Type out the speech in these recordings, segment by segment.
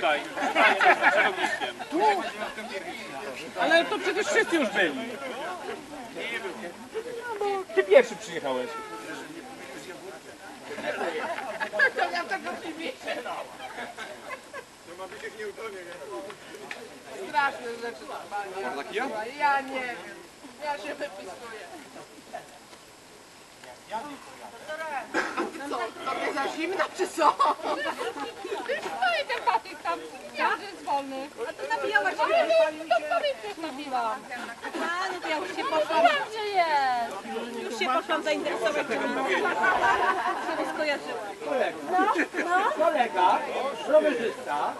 tutaj. Czarownictwem. Ale to przecież wszyscy już byli. No bo ty pierwszy przyjechałeś. Straszne rzeczy normalnie. Ja nie wiem. Ja się wypisuję. Co, tobie za zimno czy co? No patyk tam, ja, że jest wolny. A to nabijałaś się. Ale to powiem, też nabiłam. A, no to ja już się poszłam. Wiem, że jest. Już się poszłam zainteresować, czy mam się rozkojarzyła. Kolega, rowerzysta.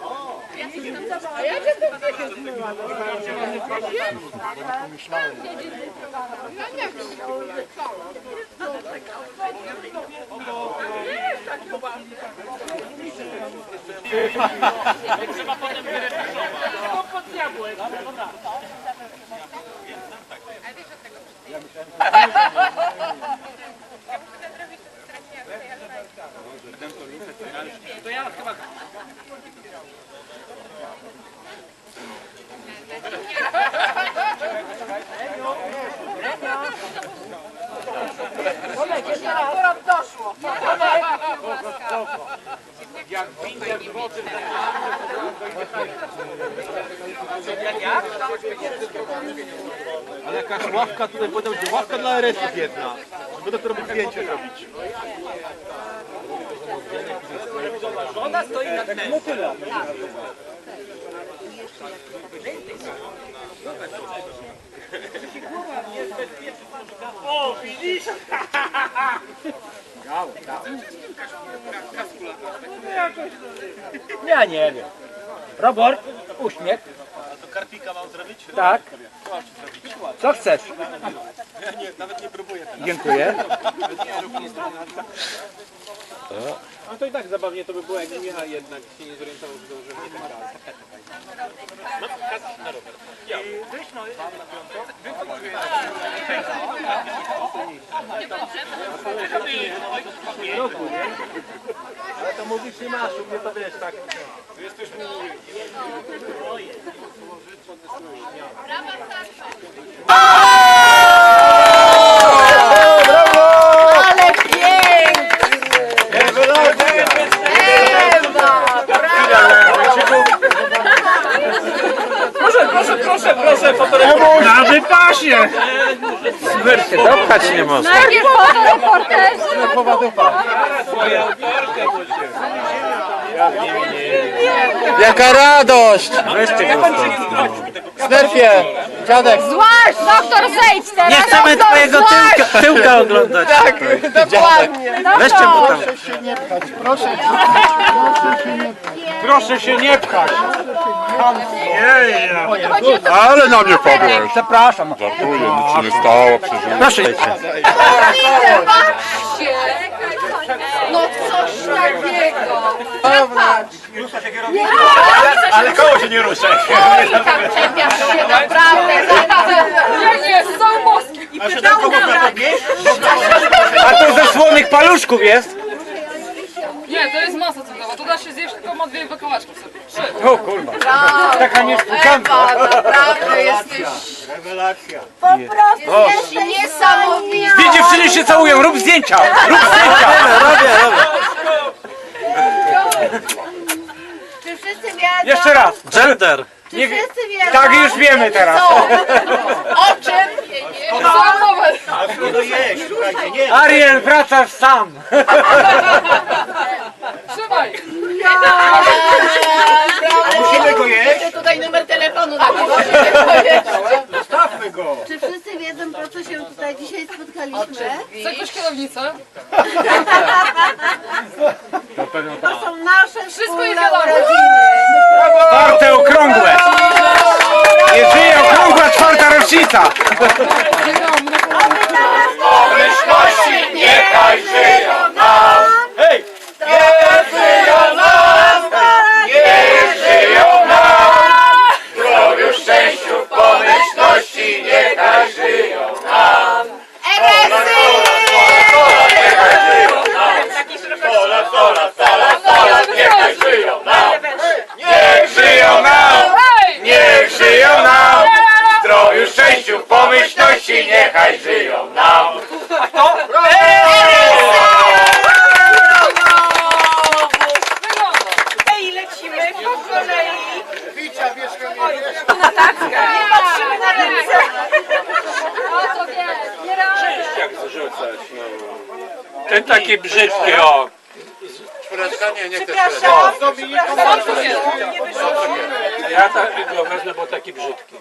A ja cię tu gdzieś zmyła. Ja nie wiem. Trzeba potem wyreperować. To pod diabłem. Dobra, dobra. To ja chyba Akurat doszło. jak widzę w drodze Ale jakaś ławka tutaj powinna być ławka dla RS-ów jedna. Żeby doktor mógł zdjęcie zrobić. Ona stoi na tym. Motyla. O, widzisz? Ja nie wiem. Robert, uśmiech. To karpika mam zrobić? Tak. Co chcesz? Nawet nie próbuję. Dziękuję. No to i tak zabawnie to by było, jakby Michał jednak się nie zorientował, że założyłem nie ten raz. No, kask na rower. Ja. To mówisz nie masz, u mnie to wiesz tak. Ale pięknie! Ewa! Proszę, proszę, proszę, proszę. Na wypasie! Dopchać nie można. Najpierw fotoreporter. Nerwowa dupa. Jaka radość! Snerfie! Dziadek! Złaś! Doktor, zejdź teraz. Nie chcemy Doktor, twojego tyłka, tyłka oglądać. Tak, dokładnie. Weźcie mu tam. Proszę się nie pchać. Ale na mnie padłeś! Przepraszam. Żartuję, nic się nie stało, przeżyłem. Proszę. Patrzcie! Takiego! Patrz! Ale koło się nie rusza. Oj, tam czepiasz się naprawdę! Nie, nie, są moski! I pedału A to ze słonych paluszków jest? Nie, to jest masa cukrowa. To da się zjeść tylko ma dwie wykałaczki sobie. Trzy. O kurwa. Taka niespodzianka! Ewa, naprawdę jesteś... Rewelacja. Jesteś niesamowita! Dwie dziewczyny się całują, rób zdjęcia! Rób zdjęcia! Robię, robię. Czy wszyscy wiedzą? Jeszcze raz. Gender. Czy wszyscy wiedzą? Tak, już wiemy teraz. Co? O czym? Nie. Ariel, wracasz sam. Trzymaj! Musimy go jeść? Tutaj numer telefonu napisać. Zostawmy go. Czy wszyscy wiedzą, po co się tutaj dzisiaj spotkaliśmy? Chce ktoś kierownicę? To są nasze Wszystko wspólne jest wiadomo. urodziny. Czwarte okrągłe. Nie żyje okrągła czwarta niechaj żyją nam! Kto? Ej, lecimy po kolei. Bicia wieczka nie wiesz. Na. Nie patrzymy na ręce. O. Jak zrzucać, no. Ten taki brzydki, o. Przepraszam, nie chcę Przepraszam, Ja tak go wezmę, bo taki brzydki.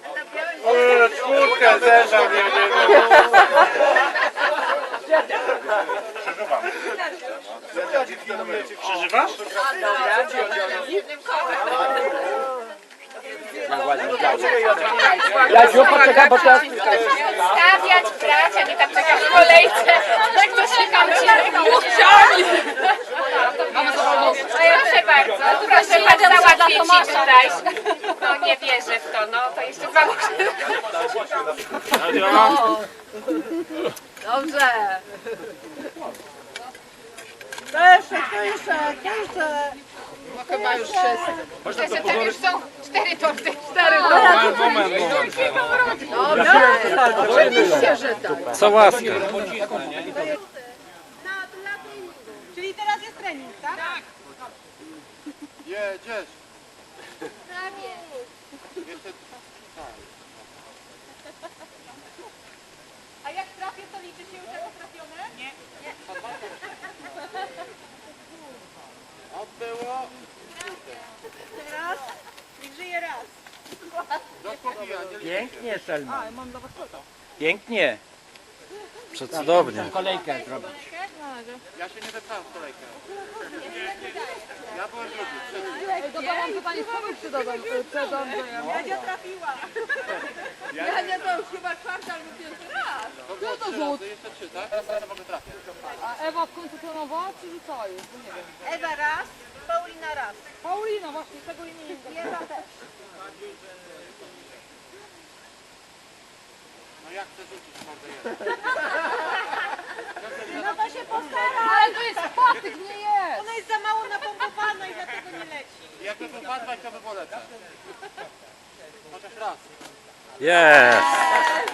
Czwórkę zerzał, nie, Przeżywasz? Jadziu, poczekaj, bo teraz... Stawiać, brać, a nie tak czekać w kolejce. Jak to się kamci? Buchciami! Proszę bardzo, proszę pan załatwić ci tutaj. No nie wierzę w to, no to jeszcze dwa Dobrze. proszę, proszę, proszę. Chyba już wszyscy. Jeszcze to już są cztery torty. Cztery torty. Oczywiście, że tak. Co łaska. Teraz trening, tak? Tak. Jedziesz. A jak trafię, to liczy się już jako trafione? Nie. Odbyło. Raz. Niech żyje raz. Nie. Pięknie, Selma. Pięknie. Przecudownie. Kolejkę zrobić. Ja się nie wepchałem w kolejkę. Ja byłem drugi. To mam pytanie, kto był przed Andrzejem? Przed Andrzejem? Jadzia trafiła. Ja nie to już chyba czwarty albo piąty raz. To było trzy razy, jeszcze trzy, tak? Teraz ja mogę trafić. A Ewa w końcu trenowała, czy rzucała już? Nie wiem. Ewa raz, Paulina raz. Paulina właśnie, tego imienia. Ewa też. No jak chcę rzucić, mordę jeden. No to się postara. Ale to jest patyk, nie jest! Ona jest za mało napompowana i dlatego nie leci. Jakby padwać, to by polecę. Chociaż raz. Jest.